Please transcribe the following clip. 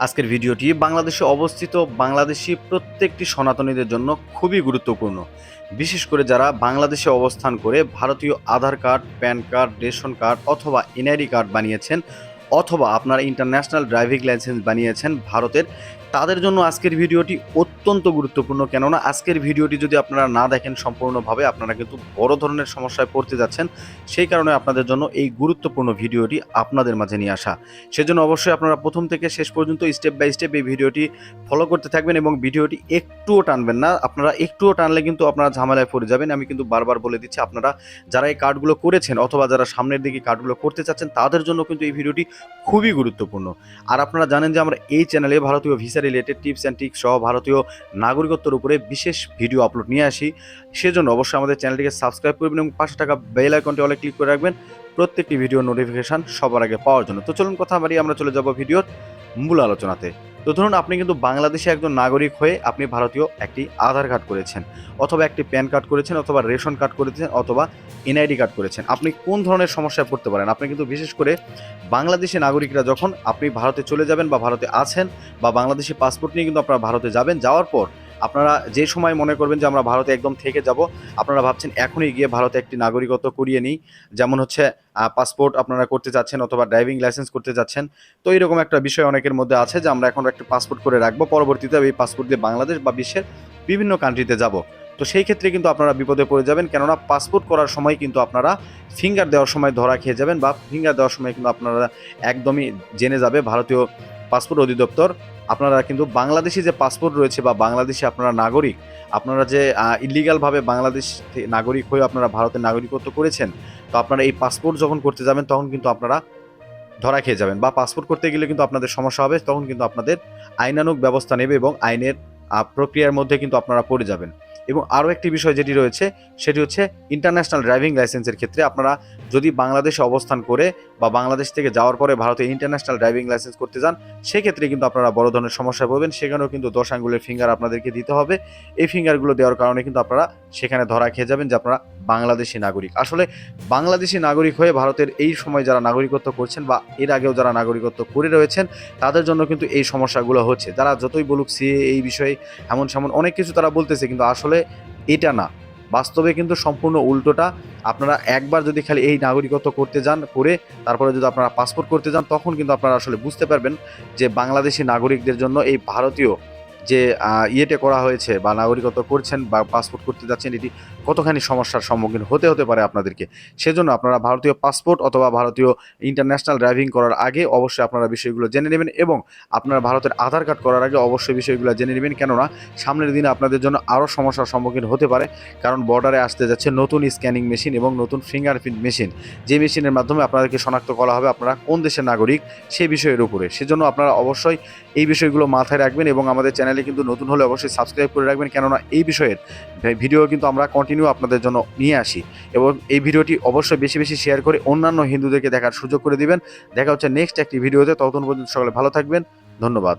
আজকের ভিডিওটি বাংলাদেশে অবস্থিত বাংলাদেশি প্রত্যেকটি সনাতনীদের জন্য খুবই গুরুত্বপূর্ণ। বিশেষ করে যারা বাংলাদেশে অবস্থান করে ভারতীয় Aadhaar card, pan card, ration card অথবা এনআইডি কার্ড বানিয়েছেন অথবা আপনারা ইন্টারন্যাশনাল ড্রাইভিং লাইসেন্স বানিয়েছেন ভারতের, তাদের জন্য আজকের ভিডিওটি অত্যন্ত গুরুত্বপূর্ণ। কেননা আজকের ভিডিওটি যদি আপনারা না দেখেন সম্পূর্ণভাবে, আপনারা কিন্তু বড় ধরনের সমস্যায় পড়তে যাচ্ছেন। সেই কারণে আপনাদের জন্য এই গুরুত্বপূর্ণ ভিডিওটি আপনাদের মাঝে নিয়ে আসা। সেজন্য অবশ্যই আপনারা প্রথম থেকে শেষ পর্যন্ত স্টেপ বাই স্টেপ এই ভিডিওটি ফলো করতে থাকবেন এবং ভিডিওটি একটুও টানবেন না। আপনারা একটুও টানলে কিন্তু আপনারা ঝামেলায় পড়ে যাবেন। আমি কিন্তু বারবার বলে দিচ্ছি, আপনারা যারা এই কার্ডগুলো করেছেন অথবা যারা সামনের দিকে কার্ডগুলো করতে চাচ্ছেন, তাদের জন্য কিন্তু এই ভিডিওটি খুবই গুরুত্বপূর্ণ। আর আপনারা জানেন যে আমরা এই চ্যানেলে ভারতীয় visa related tips and tricks সহ ভারতীয় নাগরিকত্বের উপরে বিশেষ ভিডিও আপলোড নিয়ে আসি। সেজন্য অবশ্যই আমাদের চ্যানেলটিকে সাবস্ক্রাইব করবেন এবং পাঁচশো টাকা বেল আইকনটি অলে ক্লিক করে রাখবেন। প্রত্যেকটি ভিডিও নোটিফিকেশান সবার আগে পাওয়ার জন্য। তো চলুন কথা বাড়ি আমরা চলে যাব ভিডিওর মূল আলোচনাতে। তো ধরুন আপনি কিন্তু বাংলাদেশে একজন নাগরিক হয়ে আপনি ভারতীয় একটি আধার কার্ড করেছেন, অথবা একটি প্যান কার্ড করেছেন, অথবা রেশন কার্ড করেছেন, অথবা এনআইডি কার্ড করেছেন। আপনি কোন ধরনের সমস্যায় পড়তে পারেন? আপনি কিন্তু বিশেষ করে বাংলাদেশি নাগরিকরা যখন আপনি ভারতে চলে যাবেন বা ভারতে আছেন বা বাংলাদেশি পাসপোর্ট নিয়ে কিন্তু আপনারা ভারতে যাবেন, যাওয়ার পর আপনারা যে সময় মনে করবেন যে আমরা ভারতে একদম থেকে যাব, আপনারা ভাবছেন এখনই গিয়ে ভারতে একটি নাগরিকত্ব করিয়ে নিই, যেমন হচ্ছে পাসপোর্ট আপনারা করতে যাচ্ছেন অথবা ড্রাইভিং লাইসেন্স করতে যাচ্ছেন। তো এরকম একটা বিষয় অনেকের মধ্যে আছে যে আমরা এখন একটা পাসপোর্ট করে রাখব, পরবর্তীতে এই পাসপোর্ট দিয়ে বাংলাদেশ বা বিশ্বের বিভিন্ন কান্ট্রিতে যাব। তো সেই ক্ষেত্রে কিন্তু আপনারা বিপদে পড়ে যাবেন, কেননা পাসপোর্ট করার সময় কিন্তু আপনারা ফিঙ্গার দেওয়ার সময় ধরা খেয়ে যাবেন বা ফিঙ্গার দেওয়ার সময় কিন্তু আপনারা একদমই জেনে যাবে ভারতীয় পাসপোর্ট অধিদপ্তর। আপনারা কিন্তু বাংলাদেশি যে পাসপোর্ট রয়েছে বা বাংলাদেশে আপনারা নাগরিক, আপনারা যে ইলিগালভাবে বাংলাদেশ নাগরিক হয়ে আপনারা ভারতের নাগরিকত্ব করেছেন, তো আপনারা এই পাসপোর্ট যখন করতে যাবেন, তখন কিন্তু আপনারা ধরা খেয়ে যাবেন বা পাসপোর্ট করতে গেলে কিন্তু আপনাদের সমস্যা হবে, তখন কিন্তু আপনাদের আইনানুক ব্যবস্থা নেবে এবং আইনের প্রক্রিয়ার মধ্যে কিন্তু আপনারা পড়ে যাবেন। এবং আরও একটি বিষয় যেটি রয়েছে, সেটি হচ্ছে ইন্টারন্যাশনাল ড্রাইভিং লাইসেন্সের ক্ষেত্রে আপনারা যদি বাংলাদেশে অবস্থান করে বা বাংলাদেশ থেকে যাওয়ার পরে ভারতে ইন্টারন্যাশনাল ড্রাইভিং লাইসেন্স করতে যান, সেক্ষেত্রে কিন্তু আপনারা বড় ধরনের সমস্যায় পড়বেন। সেখানেও কিন্তু দশ আঙ্গুলের ফিঙ্গার আপনাদেরকে দিতে হবে। এই ফিঙ্গারগুলো দেওয়ার কারণে কিন্তু আপনারা সেখানে ধরা খেয়ে যাবেন যে আপনারা বাংলাদেশি নাগরিক। আসলে বাংলাদেশি নাগরিক হয়ে ভারতের এই সময় যারা নাগরিকত্ব করছেন বা এর আগেও যারা নাগরিকত্ব করে রয়েছেন, তাদের জন্য কিন্তু এই সমস্যাগুলো হচ্ছে। তারা যতই বলুক সিএ এই বিষয়ে এমন সেমন অনেক কিছু তারা বলতেছে, কিন্তু আসলে এটা না। বাস্তবে কিন্তু সম্পূর্ণ উল্টোটা। আপনারা একবার যদি খালি এই নাগরিকত্ব করতে যান, করে তারপরে যদি আপনারা পাসপোর্ট করতে যান, তখন কিন্তু আপনারা আসলে বুঝতে পারবেন যে বাংলাদেশি নাগরিকদের জন্য এই ভারতীয় যে ইয়েতে করা হয়েছে বা নাগরিকত্ব করছেন বা পাসপোর্ট করতে যাচ্ছেন, এটি কতখানি সমস্যার সম্মুখীন হতে হতে পারে আপনাদেরকে? সেজন্য আপনারা ভারতীয় পাসপোর্ট অথবা ভারতীয় ইন্টারন্যাশনাল ড্রাইভিং করার আগে অবশ্যই আপনারা বিষয়গুলো জেনে নেবেন এবং আপনারা ভারতের আধার কার্ড করার আগে অবশ্যই বিষয়গুলো জেনে নেবেন। কেননা, সামনের দিনে আপনাদের জন্য আরও সমস্যার সম্মুখীন হতে পারে কারণ বর্ডারে আসতে যাচ্ছে নতুন স্ক্যানিং মেশিন এবং নতুন ফিঙ্গারপ্রিন্ট মেশিন। যে মেশিনের মাধ্যমে আপনাদেরকে শনাক্ত করা হবে আপনারা কোন দেশের নাগরিক সেই বিষয়ের উপরে। সেজন্য আপনারা অবশ্যই এই বিষয়গুলো মাথায় রাখবেন এবং আমাদের চ্যানেলে কিন্তু নতুন হলে অবশ্যই সাবস্ক্রাইব করে রাখবেন। কেননা এই বিষয়ের ভিডিও কিন্তু আমরা কন্টিনিউ আপনাদের জন্য নিয়ে আসি এবং এই ভিডিওটি অবশ্যই বেশি বেশি শেয়ার করে অন্যান্য হিন্দুদেরকে দেখার সুযোগ করে দিবেন। দেখা হচ্ছে নেক্সট একটি ভিডিওতে। ততক্ষণ পর্যন্ত সকলে ভালো থাকবেন। ধন্যবাদ।